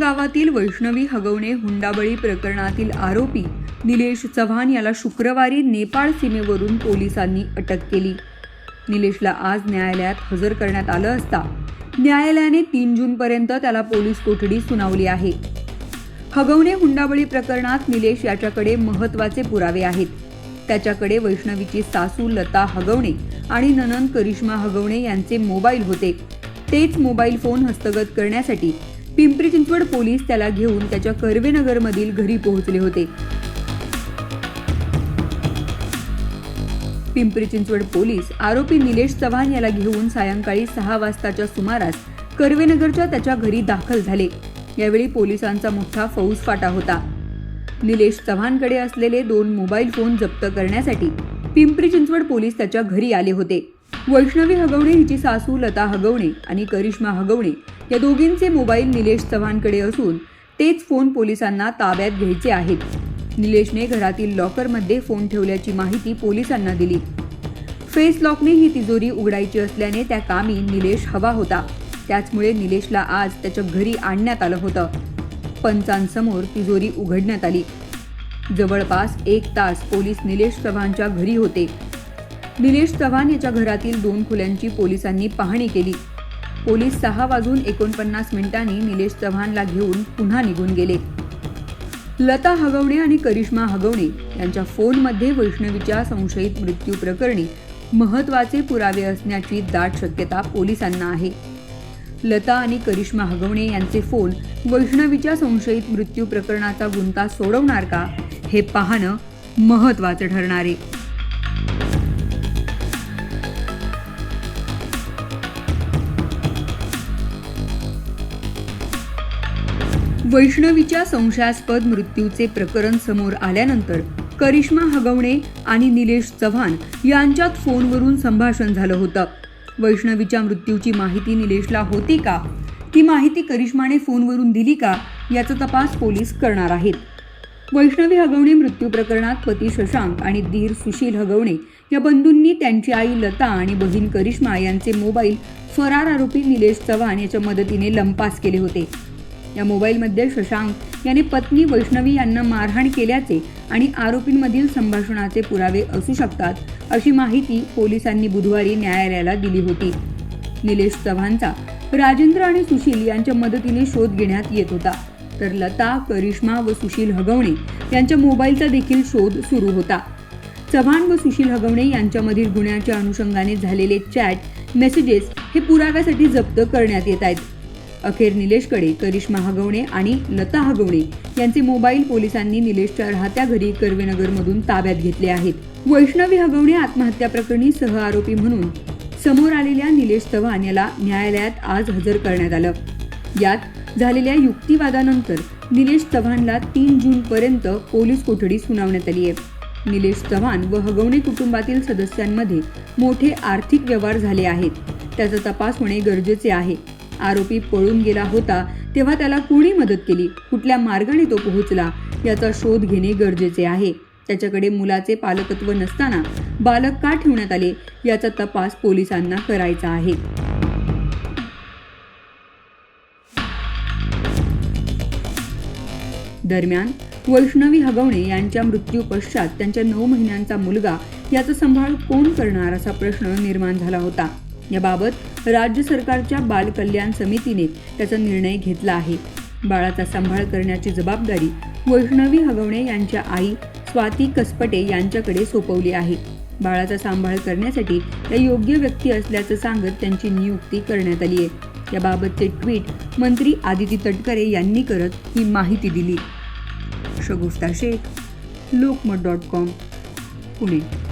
गावातील वैष्णवी हगवणे हुंडाबळी प्रकरणातील आरोपी निलेश चव्हाण याला शुक्रवारी नेपाळ सीमेवरून पोलिसांनी अटक केली. निलेशला आज न्यायालयात हजर करण्यात आलं असता न्यायालयाने तीन जूनपर्यंत त्याला पोलीस कोठडी सुनावली आहे. हगवणे हुंडाबळी प्रकरणात निलेश याच्याकडे महत्त्वाचे पुरावे आहेत. त्याच्याकडे वैष्णवीची सासू लता हगवणे आणि ननंद करिश्मा हगवणे यांचे मोबाईल होते. तेच मोबाईल फोन हस्तगत करण्यासाठी पिंपरी चिंचवड पोलीस त्याला घेऊन त्याच्या कर्वेनगरमधील घरी पोहोचले होते. पिंपरी चिंचवड पोलीस आरोपी निलेश चव्हाण याला घेऊन सायंकाळी सहा वाजताच्या सुमारास कर्वेनगरच्या त्याच्या घरी दाखल झाले. यावेळी पोलिसांचा मोठा फौज फाटा होता. निलेश चव्हाणकडे असलेले दोन मोबाईल फोन जप्त करण्यासाठी पिंपरी चिंचवड पोलीस त्याच्या घरी आले होते. वैष्णवी हगवणे हिची सासू लता हगवणे आणि करिश्मा हगवणे या दोघींचे मोबाईल निलेश चव्हाणकडे असून तेच फोन पोलिसांना ताब्यात घ्यायचे आहेत. निलेशने घरातील लॉकरमध्ये फोन ठेवल्याची माहिती पोलिसांना दिली. फेस लॉकने ही तिजोरी उघडायची असल्याने त्या कामी निलेश हवा होता. त्याचमुळे निलेशला आज त्याच्या घरी आणण्यात आलं होतं. पंचांसमोर तिजोरी उघडण्यात आली. जवळपास एक तास पोलीस निलेश चव्हाणच्या घरी होते. निलेश चव्हाण याच्या घरातील दोन खोल्यांची पोलिसांनी पाहणी केली. पोलीस सहा वाजून एकोणपन्नास मिनिटांनी निलेश चव्हाणला घेऊन पुन्हा निघून गेले. लता हगवणे आणि करिश्मा हगवणे यांच्या फोनमध्ये वैष्णवीच्या संशयित मृत्यू प्रकरणी महत्त्वाचे पुरावे असण्याची दाट शक्यता पोलिसांना आहे. लता आणि करिश्मा हगवणे यांचे फोन वैष्णवीच्या संशयित मृत्यू प्रकरणाचा गुंता सोडवणार का हे पाहणं महत्वाचं ठरणार आहे. वैष्णवीच्या संशयास्पद मृत्यूचे प्रकरण समोर आल्यानंतर करिश्मा हगवणे आणि निलेश चव्हाण यांच्यात फोनवरून संभाषण झालं होतं. वैष्णवीच्या मृत्यूची माहिती निलेशला होती का? ती माहिती करिश्माने फोनवरून दिली का? याचा तपास पोलीस करणार आहेत. वैष्णवी हगवणे मृत्यू प्रकरणात पती शशांक आणि धीर सुशील हगवणे या बंधूंनी त्यांची आई लता आणि बहीण करिश्मा यांचे मोबाईल फरार आरोपी निलेश चव्हाण याच्या मदतीने लंपास केले होते. या मोबाईलमध्ये शशांक याने पत्नी वैष्णवी यांना मारहाण केल्याचे आणि आरोपींमधील संभाषणाचे पुरावे असू शकतात अशी माहिती पोलिसांनी बुधवारी न्यायालयाला दिली होती. निलेश चव्हाणचा राजेंद्र आणि सुशील यांच्या मदतीने शोध घेण्यात येत होता. तर लता करिश्मा व सुशील हगवणे यांच्या मोबाईलचा देखील शोध सुरू होता. चव्हाण व सुशील हगवणे यांच्यामधील गुन्ह्याच्या अनुषंगाने झालेले चॅट मेसेजेस हे पुराव्यासाठी जप्त करण्यात येत आहेत. अखेर निलेशकडे करिश्मा हगवणे आणि लता हगवणे यांचे मोबाईल पोलिसांनी निलेशच्या राहत्या घरी कर्वेनगरमधून ताब्यात घेतले आहेत. वैष्णवी हगवणे आत्महत्या प्रकरणी सह आरोपी म्हणून समोर आलेल्या निलेश चव्हाण याला न्यायालयात आज हजर करण्यात आलं. यात झालेल्या युक्तिवादानंतर निलेश चव्हाणला तीन जून पर्यंत पोलीस कोठडी सुनावण्यात आली आहे. निलेश चव्हाण व हगवणे कुटुंबातील सदस्यांमध्ये मोठे आर्थिक व्यवहार झाले आहेत. त्याचा तपास होणे गरजेचे आहे. आरोपी पळून गेला होता तेव्हा त्याला कोणी मदत केली? कुठल्या मार्गाने तो पोहोचला? याचा शोध घेणे गरजेचे आहे. त्याच्याकडे मुलाचे पालकत्व नसताना बालक का ठेवण्यात आले? याचा तपास पोलिसांना करायचा आहे. दरम्यान वैष्णवी हगवणे यांच्या मृत्यू पश्चात त्यांच्या नऊ महिन्यांचा मुलगा याचा सांभाळ कोण करणार असा प्रश्न निर्माण झाला होता. याबाबत राज्य सरकारच्या बाल कल्याण समितीने त्याचा निर्णय घेतला आहे. बाळाचा सांभाळ करण्याची जबाबदारी वैष्णवी हगवणे यांच्या आई स्वाती कसपटे यांच्याकडे सोपवली आहे. बाळाचा सांभाळ करण्यासाठी त्या योग्य व्यक्ती असल्याचं सांगत त्यांची नियुक्ती करण्यात आली आहे. याबाबतचे ट्विट मंत्री आदिती तटकरे यांनी करत ही माहिती दिली. Shagufta Shaikh Lokmat dot com Pune.